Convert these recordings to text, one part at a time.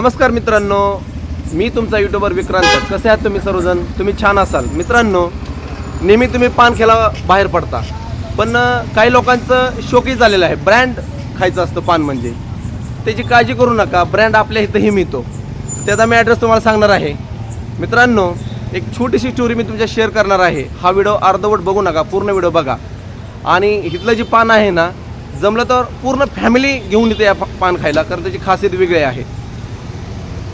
नमस्कार मित्रांनो मी तुमचा युट्यूबर विक्रांत. कसे आहात तुम्ही सर्वजण? तुम्ही छान असाल. मित्रांनो नेहमी तुम्ही पान खेळा बाहेर पडता. पण काही लोकांचं शोकी झालेलं आहे. ब्रँड खायचं असतं पान म्हणजे. त्याची काळजी करू नका. ब्रँड आपल्या इथंही मिळतो. त्याचा मी ॲड्रेस तुम्हाला सांगणार आहे. मित्रांनो एक छोटीशी स्टोरी मी तुमच्या शेअर करणार आहे. हा व्हिडिओ अर्धवट बघू नका. पूर्ण व्हिडिओ बघा. आणि इथलं जे पान आहे ना जमलं तर पूर्ण फॅमिली घेऊन येते या पान खायला. कारण त्याची खासियत वेगळी आहे.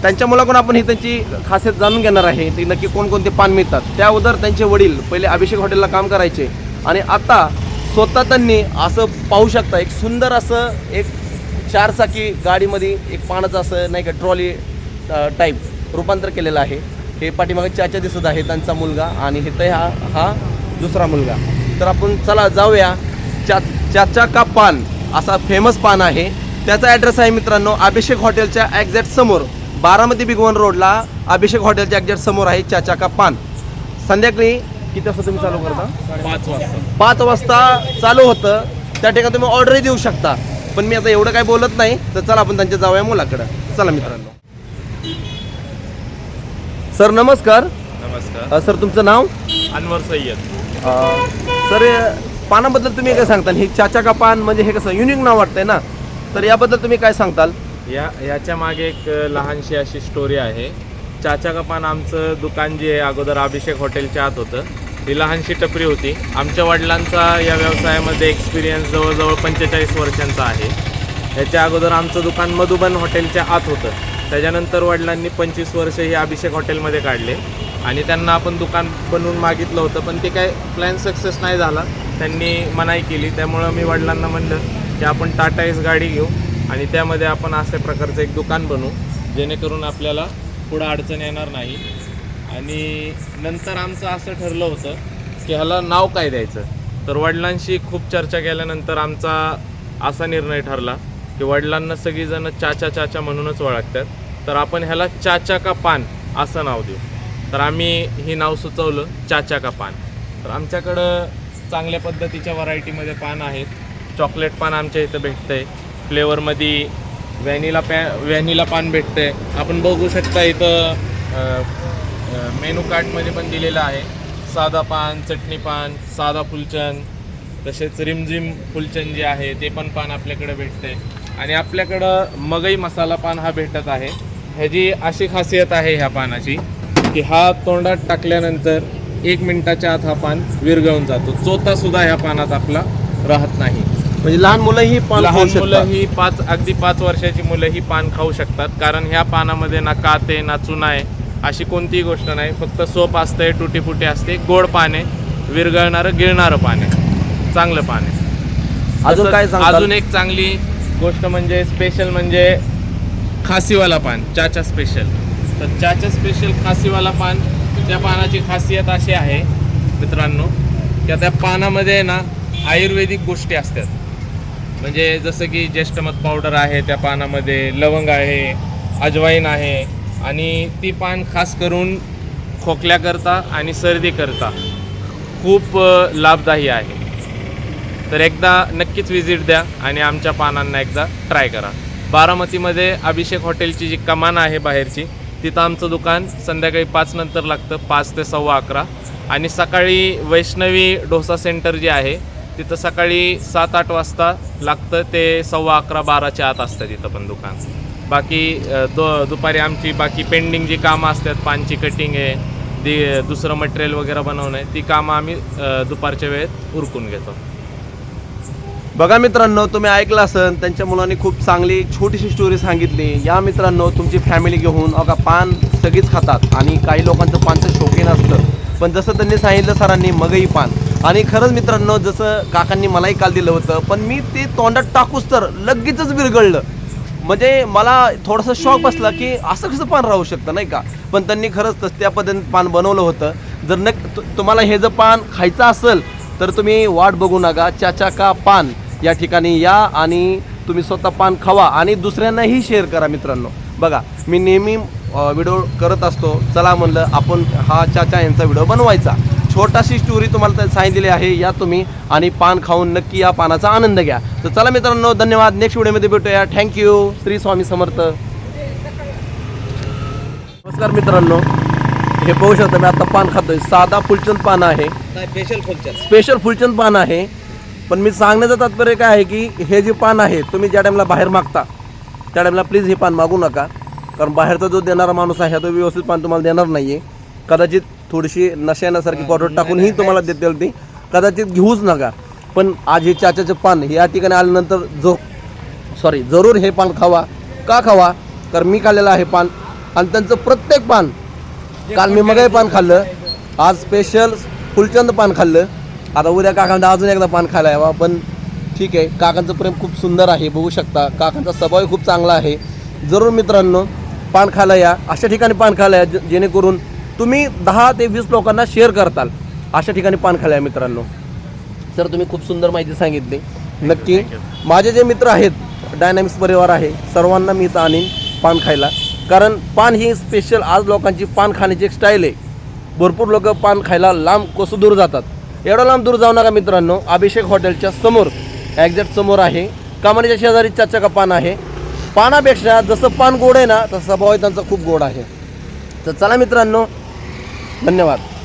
त्यांच्या मुलाकडून आपण ही त्यांची खासियत जाणून घेणार आहे. ते नक्की कोणकोणते पान मिळतात. त्या अगोदर त्यांचे वडील पहिले अभिषेक हॉटेलला काम करायचे. आणि आता स्वतः त्यांनी असं पाहू शकता एक सुंदर असं एक चारचाकी गाडीमध्ये एक पानाचं असं नाही का ट्रॉली टाईप रूपांतर केलेलं आहे. हे पाठीमागे चाचा दिसत आहे त्यांचा मुलगा. आणि इथं हा हा दुसरा मुलगा. तर आपण चला जाऊया. चा चाचा का पान? असा फेमस पान आहे. त्याचा ॲड्रेस आहे मित्रांनो अभिषेक हॉटेलच्या एक्झॅक्ट समोर. बारामती बिगवन रोडला अभिषेक हॉटेलच्या एक्झॅक्ट समोर आहे चाचा का पान. संध्याकाळी किती वाजता तुम्ही चालू करता? पाच वाजता. पाच वाजता चालू होतं. त्या ठिकाणी तुम्ही ऑर्डरही देऊ शकता. पण मी आता एवढं काय बोलत नाही तर चला आपण त्यांच्या जाऊया मुलाकडं. चला मित्रांनो. सर नमस्कार. नमस्कार. सर तुमचं नाव? अनवर सय्यद. सर पानाबद्दल तुम्ही काय सांगताल? हे चाचा का पान म्हणजे हे कसं युनिक नाव वाटतंय ना? तर याबद्दल तुम्ही काय सांगताल? या याच्या मागे एक लहानशी अशी स्टोरी आहे. चाचा का पान आमचं दुकान जे आहे अगोदर अभिषेक हॉटेलच्या आत होतं. ही लहानशी टपरी होती. आमच्या वडिलांचा या व्यवसायामध्ये एक्सपिरियन्स जवळजवळ पंचेचाळीस वर्षांचा आहे. याच्या अगोदर आमचं दुकान मधुबन हॉटेलच्या आत होतं. त्याच्यानंतर वडिलांनी पंचवीस वर्ष हे अभिषेक हॉटेलमध्ये काढले. आणि त्यांना आपण दुकान बनवून मागितलं होतं पण ते काय प्लॅन सक्सेस नाही झाला. त्यांनी मनाई केली. त्यामुळं मी वडिलांना म्हणलं की आपण टाटा एस गाडी घेऊ. आणि त्यामध्ये आपण अशा प्रकारचं एक दुकान बनवू जेणेकरून आपल्याला पुढं अडचण येणार नाही. आणि नंतर आमचं असं ठरलं होतं की ह्याला नाव काय द्यायचं? तर वडिलांशी खूप चर्चा केल्यानंतर आमचा असा निर्णय ठरला की वडिलांना सगळीजणं चाचा चाचा म्हणूनच ओळखतात. तर आपण ह्याला चाचा का पान असं नाव देऊ. तर आम्ही हे नाव सुचवलं चाचा का पान. तर आमच्याकडं चांगल्या पद्धतीच्या व्हरायटीमध्ये पान आहेत. चॉकलेट पान आमच्या इथं भेटतं आहे फ्लेवरमध्ये व्हॅनिला पॅ व्हॅनिला पान भेटतंय आपण बघू शकता इथं मेनू कार्डमध्ये पण दिलेलं आहे. साधा पान चटणी पान साधा फुलचंद तसेच रिमझिम फुलचंद जे आहे ते पण पान आपल्याकडे भेटते. आणि आपल्याकडं मगई मसाला पान हा भेटत आहे. ह्याची अशी खासियत आहे ह्या पानाची की हा तोंडात टाकल्यानंतर एक मिनटाच्या आत हा पान विरघळून जातो. चोथासुद्धा ह्या पानात आपला राहत नाही. म्हणजे लहान मुलंही पान खाऊ लहान मुलं शकतात. ही पाच अगदी पाच वर्षाची मुलं ही पान खाऊ शकतात. कारण ह्या पानामध्ये ना कात आहे ना चुना आहे अशी कोणतीही गोष्ट नाही. फक्त सोप असते तुटी फुटी असते गोड पान विरघळणारं गिळणारं पान चांगलं पान आहे. अजून काय? अजून एक चांगली गोष्ट म्हणजे स्पेशल म्हणजे खासीवाला पान चाचा स्पेशल तर चाचा स्पेशल खासीवाला पान त्या पानाची खासियत अशी आहे मित्रांनो की त्या पानामध्ये ना आयुर्वेदिक गोष्टी असतात. म्हणजे जसं की ज्येष्ठमत पावडर आहे त्या पानामध्ये लवंग आहे अजवाईन आहे आणि ती पान खास करून खोकल्याकरता आणि सर्दीकरता खूप लाभदायी आहे. तर एकदा नक्कीच व्हिजिट द्या आणि आमच्या पानांना एकदा ट्राय करा. बारामतीमध्ये अभिषेक हॉटेलची जी कमान आहे बाहेरची तिथं आमचं दुकान संध्याकाळी पाच नंतर लागतं पाच ते सव्वा अकरा. आणि सकाळी वैष्णवी डोसा सेंटर जे आहे तिथं सकाळी सात आठ वाजता लागतं ते सव्वा अकरा बाराच्या आत असतं तिथं पण दुकान. बाकी दो दुपारी आमची बाकी पेंडिंग जी कामं असतात पानची कटिंग आहे दी दुसरं मटेरियल वगैरे बनवणं आहे ती कामं आम्ही दुपारच्या वेळेत उरकून घेतो. बघा मित्रांनो तुम्ही ऐकलं असन त्यांच्या मुलांनी खूप चांगली छोटीशी स्टोरी सांगितली. या मित्रांनो तुमची फॅमिली घेऊन अगा पान सगळीच खातात आणि काही लोकांचं पानचं शौकीन असतं. पण जसं त्यांनी सांगितलं सरांनी मगई पान. आणि खरंच मित्रांनो जसं काकांनी मलाही काल दिलं होतं पण मी ते तोंडात टाकूच तर लगेचच विरघळलं. म्हणजे मला थोडासा शॉक बसला की असं कसं पान राहू शकतं नाही का? पण त्यांनी खरंच तस त्या पद्धतीने पान बनवलं होतं. जर न तुम्हाला हे जर पान खायचं असेल तर तुम्ही वाट बघू नका. चाचा का पान? या ठिकाणी या आणि तुम्ही स्वतः पान खावा आणि दुसऱ्यांनाही शेअर करा मित्रांनो. बघा मी नेहमी व्हिडिओ करत असतो. चला म्हणलं आपण हा चाचा यांचा व्हिडिओ बनवायचा. छोटाशी स्टोरी तुम्हाला सांगितलेली आहे या तुम्ही. आणि पान खाऊन नक्की या पानाचा आनंद घ्या. तर चला मित्रांनो धन्यवाद. नेक्स्ट व्हिडिओमध्ये भेटूया. Thank you Shri Swami Samarth. नमस्कार मित्रांनो. हे पाहू शकता मी आता पान खातोय. साधा फुलचंद पान आहे. स्पेशल फुलचंद. स्पेशल फुलचंद पान आहे. पण मी सांगण्याचं तात्पर्य काय आहे की हे जे पान आहे तुम्ही ज्या टाईमला बाहेर मागता त्या टाईमला प्लीज हे पान मागू नका. कारण बाहेरचा जो देणारा माणूस आहे तो व्यवस्थित पान तुम्हाला देणार नाही आहे कदाचित थोडीशी नशा पावडर टाकूनही तुम्हाला देतील ती. कदाचित घेऊच नका. पण आज हे चाचाचं पान या ठिकाणी आल्यानंतर जो सॉरी जरूर हे पान खावा. का खावा? कारण मी खाल्लेलं आहे पान. आणि त्यांचं प्रत्येक पान काल मी मगाही पान खाल्लं. आज स्पेशल फुलचंद पान खाल्लं. आता उद्या काकांना अजून एकदा पान खायला यावा पण ठीक आहे. काकांचं प्रेम खूप सुंदर आहे बघू शकता. काकांचा स्वभावही खूप चांगला आहे. जरूर मित्रांनो पान खायला या. अशा ठिकाणी पान खायला या जे- जेणेकरून तुम्ही दहा ते वीस लोकांना शेअर करताल. अशा ठिकाणी पान खायला या मित्रांनो. सर तुम्ही खूप सुंदर माहिती सांगितली. नक्की माझे जे मित्र आहेत डायनामिक्स परिवार आहे सर्वांना मी इथं आणीन पान खायला. कारण पान ही स्पेशल आज लोकांची पान खाण्याची एक स्टाईल आहे. भरपूर लोक पान खायला लांब कसं दूर जातात. एवढं लांब दूर जाऊ नका मित्रांनो. अभिषेक हॉटेलच्या समोर एक्झॅक्ट समोर आहे. कमानीच्या शेजारी चाचा का पान आहे. पानापेक्षा जसं पान गोड आहे ना तसं भाव त्यांचा खूप गोड आहे. तर चला मित्रांनो धन्यवाद.